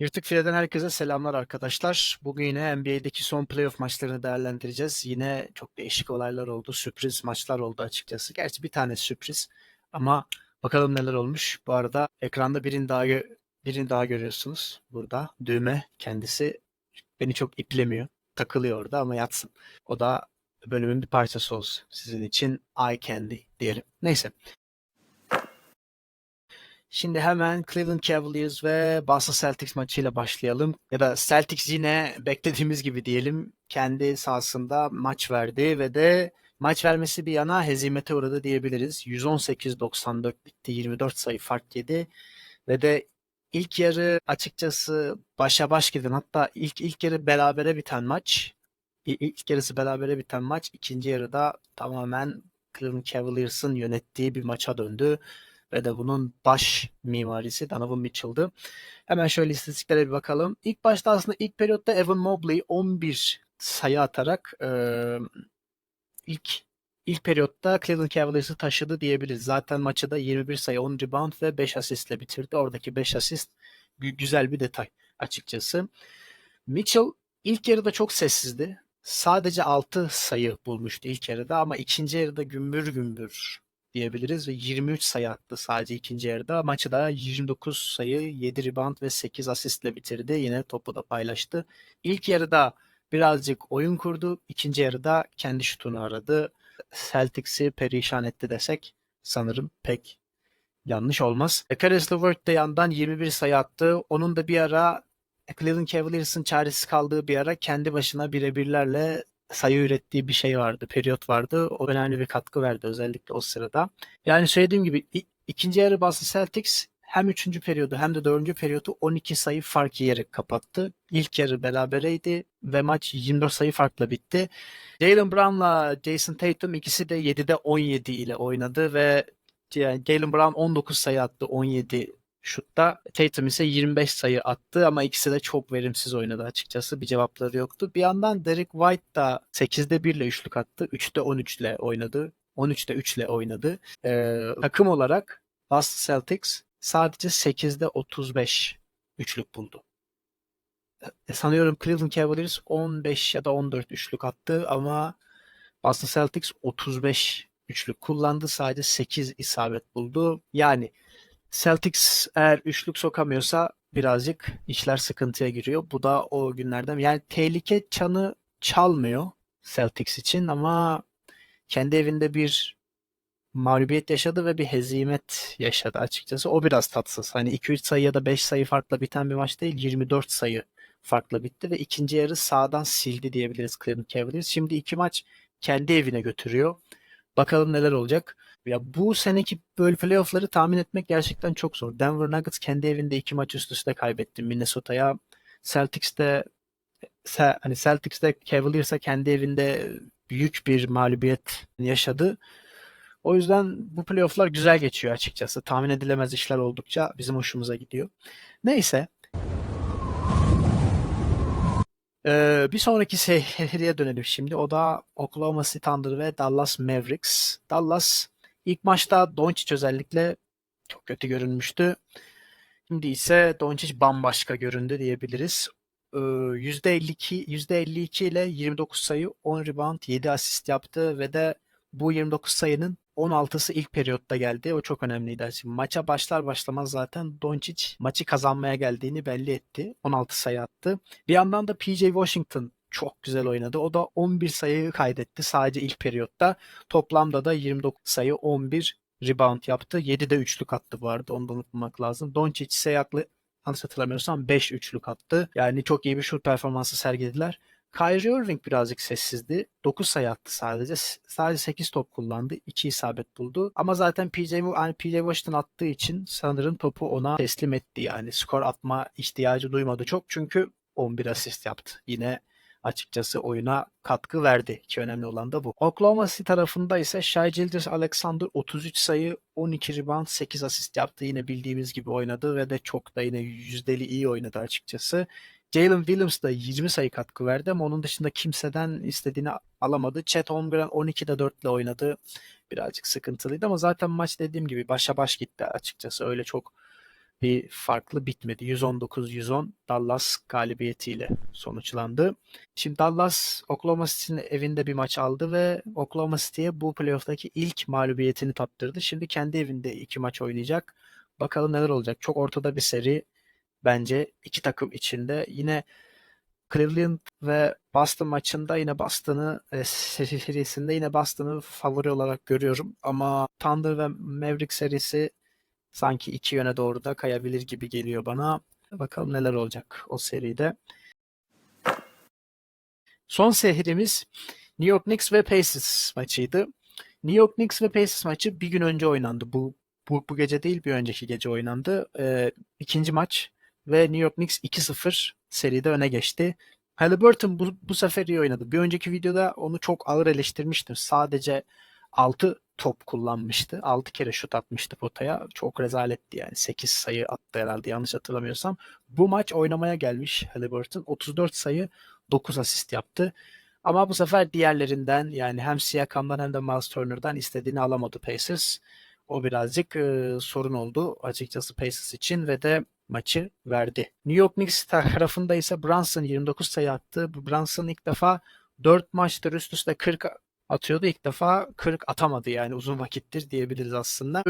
Yırtık File'den herkese selamlar arkadaşlar. Bugün yine NBA'deki son playoff maçlarını değerlendireceğiz. Yine çok değişik olaylar oldu. Sürpriz maçlar oldu açıkçası. Gerçi bir tane sürpriz ama bakalım neler olmuş. Bu arada ekranda birini daha birini daha görüyorsunuz. Burada düğme kendisi beni çok iplemiyor. Takılıyor orada ama yatsın. O da bölümün bir parçası olsun. Sizin için eye candy diyelim. Neyse. Şimdi hemen Cleveland Cavaliers ve Boston Celtics maçıyla başlayalım. Ya da Celtics yine beklediğimiz gibi diyelim kendi sahasında maç verdi ve de maç vermesi bir yana hezimete uğradı diyebiliriz. 118-94 bitti. 24 sayı fark yedi ve de ilk yarı açıkçası başa baş giden hatta ilk ilk yarı berabere biten maç ilk yarısı berabere biten maç ikinci yarıda tamamen Cleveland Cavaliers'ın yönettiği bir maça döndü ve de bunun baş mimarisi Donovan Mitchell'dı. Hemen şöyle istatistiklere bir bakalım. İlk başta aslında ilk periyotta Evan Mobley 11 sayı atarak eee, ilk ilk periyotta Cleveland Cavaliers'ı taşıdı diyebiliriz. Zaten maçı da 21 sayı, 10 rebound ve 5 asistle bitirdi. Oradaki 5 asist gü- güzel bir detay açıkçası. Mitchell ilk yarıda çok sessizdi. Sadece 6 sayı bulmuştu ilk yarıda ama ikinci yarıda gümbür gümbür diyebiliriz ve 23 sayı attı sadece ikinci yarıda. Maçı da 29 sayı, 7 rebound ve 8 asistle bitirdi. Yine topu da paylaştı. İlk yarıda birazcık oyun kurdu. İkinci yarıda kendi şutunu aradı. Celtics'i perişan etti desek sanırım pek yanlış olmaz. Caris LeVert de yandan 21 sayı attı. Onun da bir ara Cleveland Cavaliers'ın çaresiz kaldığı bir ara kendi başına birebirlerle sayı ürettiği bir şey vardı, periyot vardı. O önemli bir katkı verdi özellikle o sırada. Yani söylediğim gibi ikinci yarı Boston Celtics hem üçüncü periyodu hem de dördüncü periyodu 12 sayı fark yiyerek kapattı. İlk yarı berabereydi ve maç 24 sayı farkla bitti. Jalen Brown'la Jason Tatum ikisi de 7'de 17 ile oynadı ve yani Jalen Brown 19 sayı attı 17 şutta. Tatum ise 25 sayı attı ama ikisi de çok verimsiz oynadı açıkçası. Bir cevapları yoktu. Bir yandan Derek White da 8'de 1 ile üçlük attı. 3'te 13 ile oynadı. 13'te 3 ile oynadı. Ee, takım olarak Boston Celtics sadece 8'de 35 üçlük buldu. E, sanıyorum Cleveland Cavaliers 15 ya da 14 üçlük attı ama Boston Celtics 35 üçlük kullandı. Sadece 8 isabet buldu. Yani Celtics eğer üçlük sokamıyorsa birazcık işler sıkıntıya giriyor. Bu da o günlerden. Yani tehlike çanı çalmıyor Celtics için ama kendi evinde bir mağlubiyet yaşadı ve bir hezimet yaşadı açıkçası. O biraz tatsız. Hani 2-3 sayı ya da 5 sayı farkla biten bir maç değil. 24 sayı farkla bitti ve ikinci yarı sağdan sildi diyebiliriz Cleveland Cavaliers. Şimdi iki maç kendi evine götürüyor. Bakalım neler olacak. Ya bu seneki böyle playoff'ları tahmin etmek gerçekten çok zor. Denver Nuggets kendi evinde iki maç üst üste kaybetti Minnesota'ya. Celtics'te hani Celtics'te Cavaliers'a kendi evinde büyük bir mağlubiyet yaşadı. O yüzden bu playoff'lar güzel geçiyor açıkçası. Tahmin edilemez işler oldukça bizim hoşumuza gidiyor. Neyse. Ee, bir sonraki seriye dönelim şimdi. O da Oklahoma City Thunder ve Dallas Mavericks. Dallas ilk maçta Doncic özellikle çok kötü görünmüştü. Şimdi ise Doncic bambaşka göründü diyebiliriz. Ee, %52, %52 ile 29 sayı, 10 rebound, 7 asist yaptı ve de bu 29 sayının 16'sı ilk periyotta geldi. O çok önemliydi. Şimdi maça başlar başlamaz zaten Doncic maçı kazanmaya geldiğini belli etti. 16 sayı attı. Bir yandan da PJ Washington çok güzel oynadı. O da 11 sayı kaydetti sadece ilk periyotta. Toplamda da 29 sayı 11 rebound yaptı. 7'de üçlük attı bu arada. Onu da unutmamak lazım. Doncic ise yaklaşık yanlış hatırlamıyorsam 5 üçlük attı. Yani çok iyi bir şut performansı sergilediler. Kyrie Irving birazcık sessizdi. 9 sayı attı sadece. Sadece 8 top kullandı. 2 isabet buldu. Ama zaten PJ, yani PJ Washington attığı için sanırım topu ona teslim etti. Yani skor atma ihtiyacı duymadı çok. Çünkü 11 asist yaptı. Yine açıkçası oyuna katkı verdi ki önemli olan da bu. Oklahoma City tarafında ise Shai Gilgeous Alexander 33 sayı, 12 rebound, 8 asist yaptı. Yine bildiğimiz gibi oynadı ve de çok da yine yüzdeli iyi oynadı açıkçası. Jalen Williams da 20 sayı katkı verdi ama onun dışında kimseden istediğini alamadı. Chet Holmgren 12'de 4 ile oynadı. Birazcık sıkıntılıydı ama zaten maç dediğim gibi başa baş gitti açıkçası. Öyle çok bir farklı bitmedi. 119-110 Dallas galibiyetiyle sonuçlandı. Şimdi Dallas Oklahoma City'nin evinde bir maç aldı ve Oklahoma City'ye bu playoff'taki ilk mağlubiyetini tattırdı. Şimdi kendi evinde iki maç oynayacak. Bakalım neler olacak. Çok ortada bir seri bence iki takım içinde. Yine Cleveland ve Boston maçında yine Boston'ı e, serisinde yine Boston'ı favori olarak görüyorum. Ama Thunder ve Maverick serisi sanki iki yöne doğru da kayabilir gibi geliyor bana. Bakalım neler olacak o seride. Son serimiz New York Knicks ve Pacers maçıydı. New York Knicks ve Pacers maçı bir gün önce oynandı. Bu bu, bu gece değil bir önceki gece oynandı. Ee, ikinci maç ve New York Knicks 2-0 seride öne geçti. Halliburton bu, bu sefer iyi oynadı. Bir önceki videoda onu çok ağır eleştirmiştim. Sadece 6 top kullanmıştı. 6 kere şut atmıştı potaya. Çok rezaletti yani. 8 sayı attı herhalde yanlış hatırlamıyorsam. Bu maç oynamaya gelmiş Halliburton. 34 sayı 9 asist yaptı. Ama bu sefer diğerlerinden yani hem Siakam'dan hem de Miles Turner'dan istediğini alamadı Pacers. O birazcık e, sorun oldu açıkçası Pacers için ve de maçı verdi. New York Knicks tarafında ise Brunson 29 sayı attı. Brunson ilk defa 4 maçtır üst üste 40 atıyordu. İlk defa 40 atamadı yani uzun vakittir diyebiliriz aslında.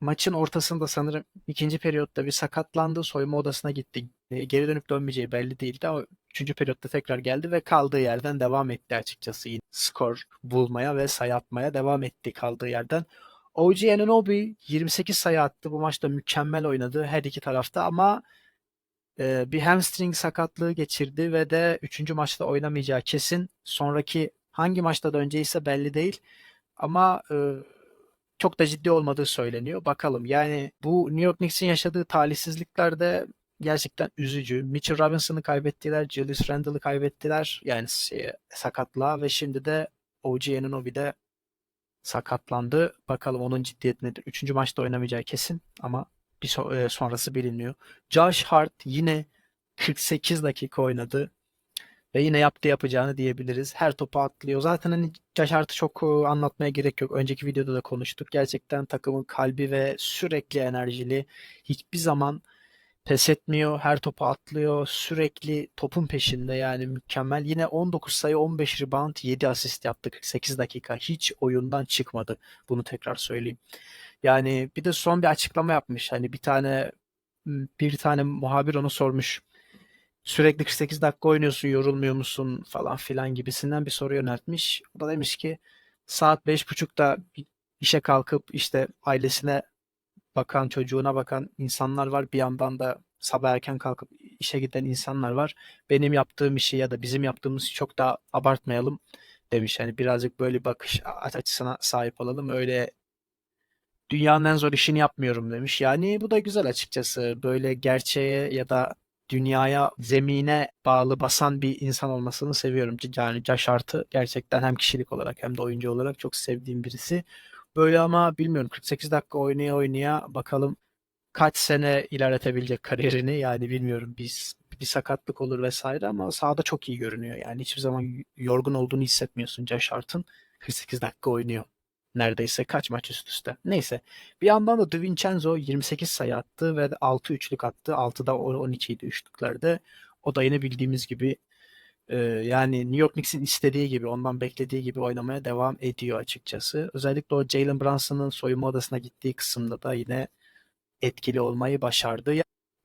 Maçın ortasında sanırım ikinci periyotta bir sakatlandı. Soyunma odasına gitti. E, Geri dönüp dönmeyeceği belli değildi ama üçüncü periyotta tekrar geldi ve kaldığı yerden devam etti açıkçası. Yine skor bulmaya ve sayı atmaya devam etti kaldığı yerden. OG Anunoby 28 sayı attı. Bu maçta mükemmel oynadı her iki tarafta ama e, bir hamstring sakatlığı geçirdi ve de 3. maçta oynamayacağı kesin. Sonraki hangi maçta döneceği belli değil. Ama e, çok da ciddi olmadığı söyleniyor. Bakalım yani bu New York Knicks'in yaşadığı talihsizlikler de gerçekten üzücü. Mitchell Robinson'ı kaybettiler, Julius Randle'ı kaybettiler. Yani şey, sakatlığa ve şimdi de OG Anunoby de sakatlandı. Bakalım onun ciddiyeti nedir? Üçüncü maçta oynamayacağı kesin ama bir e, sonrası bilinmiyor. Josh Hart yine 48 dakika oynadı. Ve yine yaptı yapacağını diyebiliriz. Her topu atlıyor. Zaten hani Hart'ı çok e, anlatmaya gerek yok. Önceki videoda da konuştuk. Gerçekten takımın kalbi ve sürekli enerjili. Hiçbir zaman pes etmiyor. Her topu atlıyor. Sürekli topun peşinde yani mükemmel. Yine 19 sayı 15 rebound 7 asist yaptı 48 dakika. Hiç oyundan çıkmadı. Bunu tekrar söyleyeyim. Yani bir de son bir açıklama yapmış. Hani bir tane bir tane muhabir onu sormuş. Sürekli 48 dakika oynuyorsun, yorulmuyor musun falan filan gibisinden bir soru yöneltmiş. O da demiş ki saat 5.30'da işe kalkıp işte ailesine bakan, çocuğuna bakan insanlar var. Bir yandan da sabah erken kalkıp işe giden insanlar var. Benim yaptığım işi ya da bizim yaptığımız işi çok daha abartmayalım demiş. Yani birazcık böyle bakış açısına sahip olalım. Öyle dünyanın en zor işini yapmıyorum demiş. Yani bu da güzel açıkçası. Böyle gerçeğe ya da dünyaya, zemine bağlı basan bir insan olmasını seviyorum. Yani Josh Hart'ı gerçekten hem kişilik olarak hem de oyuncu olarak çok sevdiğim birisi. Böyle ama bilmiyorum 48 dakika oynaya oynaya bakalım kaç sene ilerletebilecek kariyerini yani bilmiyorum biz bir sakatlık olur vesaire ama sahada çok iyi görünüyor. Yani hiçbir zaman yorgun olduğunu hissetmiyorsun Josh Hart'ın 48 dakika oynuyor. Neredeyse kaç maç üst üste. Neyse. Bir yandan da DiVincenzo 28 sayı attı ve 6 üçlük attı. 6'da 12 idi üçlüklerde. O da yine bildiğimiz gibi e, yani New York Knicks'in istediği gibi, ondan beklediği gibi oynamaya devam ediyor açıkçası. Özellikle o Jalen Brunson'ın soyunma odasına gittiği kısımda da yine etkili olmayı başardı.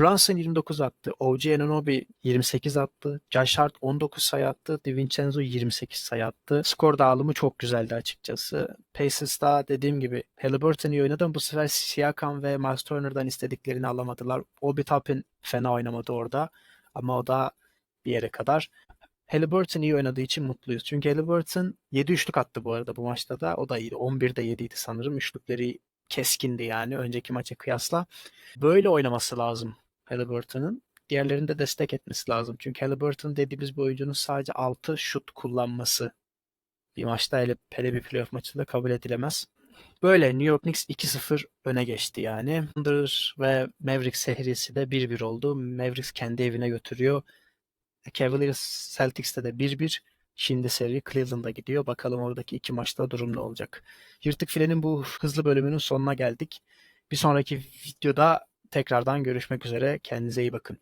Brunson 29 attı. OG Anunoby 28 attı. Josh Hart 19 sayı attı. DiVincenzo 28 sayı attı. Skor dağılımı çok güzeldi açıkçası. Pacers'ta dediğim gibi Halliburton iyi oynadı bu sefer Siakam ve Miles Turner'dan istediklerini alamadılar. Obi Toppin fena oynamadı orada. Ama o da bir yere kadar. Halliburton iyi oynadığı için mutluyuz. Çünkü Halliburton 7 üçlük attı bu arada bu maçta da. O da iyiydi. 11'de 7 idi sanırım. Üçlükleri keskindi yani önceki maça kıyasla. Böyle oynaması lazım Halliburton'ın. Diğerlerinin de destek etmesi lazım. Çünkü Halliburton dediğimiz bu oyuncunun sadece 6 şut kullanması bir maçta hele, hele bir playoff maçında kabul edilemez. Böyle New York Knicks 2-0 öne geçti yani. Thunder ve Mavericks serisi de 1-1 oldu. Mavericks kendi evine götürüyor. Cavaliers Celtics'te de 1-1. Şimdi seri Cleveland'a gidiyor. Bakalım oradaki iki maçta durum ne olacak. Yırtık File'nin bu hızlı bölümünün sonuna geldik. Bir sonraki videoda tekrardan görüşmek üzere. Kendinize iyi bakın.